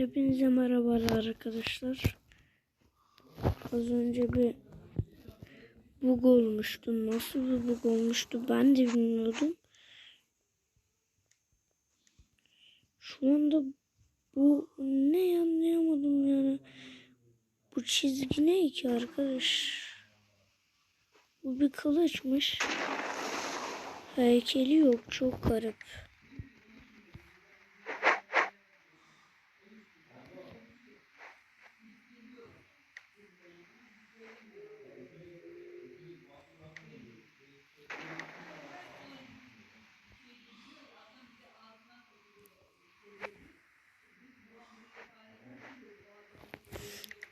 Hepinize merhabalar arkadaşlar. Az önce bir bug olmuştu. Nasıl bir bug olmuştu ben de bilmiyordum. Şu anda bu ne anlayamadım yani. Bu çizgi ne ki arkadaş? Bu bir kılıçmış. Heykeli yok çok garip.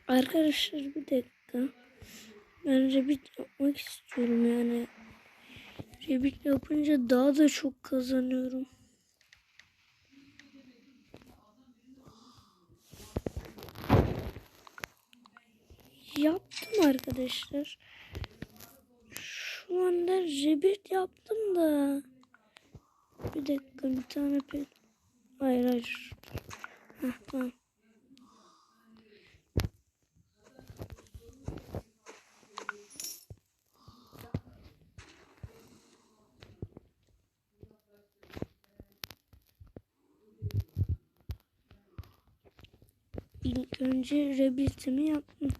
Arkadaşlar bir dakika. Ben Rabbit yapmak istiyorum yani. Rabbit yapınca daha da çok kazanıyorum. Yaptım arkadaşlar. Şu anda Rabbit yaptım da. Bir dakika bir tane pet. Hayır hayır. Heh, tamam. İlk önce rebuild'imi yaptım.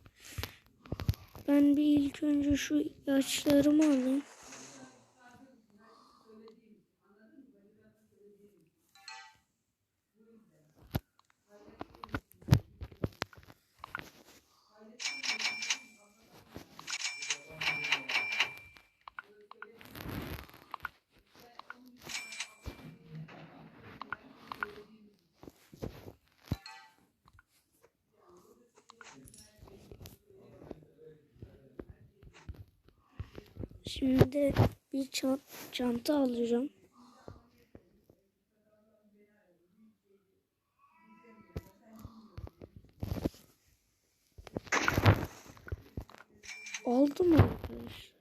Ben bir ilk önce şu ilaçlarımı alayım. Şimdi bir çant çanta alacağım. Aldım arkadaşlar.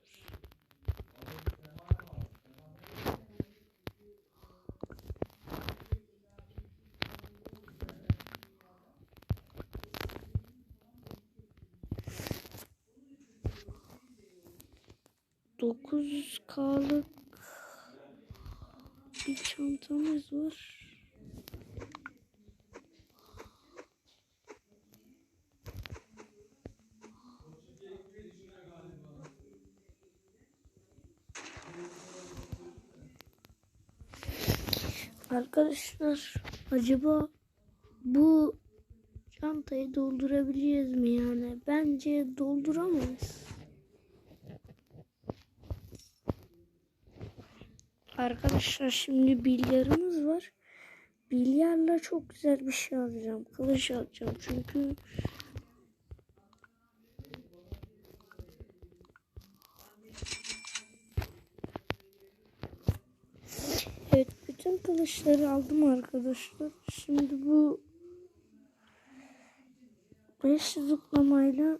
Dokuz kalık bir çantamız var. Arkadaşlar acaba bu çantayı doldurabiliriz mi yani? Bence dolduramayız. Arkadaşlar şimdi bilyarımız var. Bilyarla çok güzel bir şey alacağım. Kılıç alacağım çünkü Evet bütün kılıçları aldım arkadaşlar. Şimdi bu 5 zıplamayla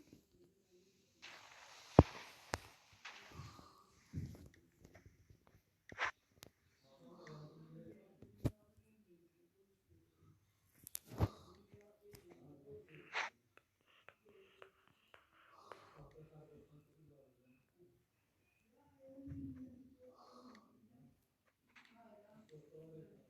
Amen.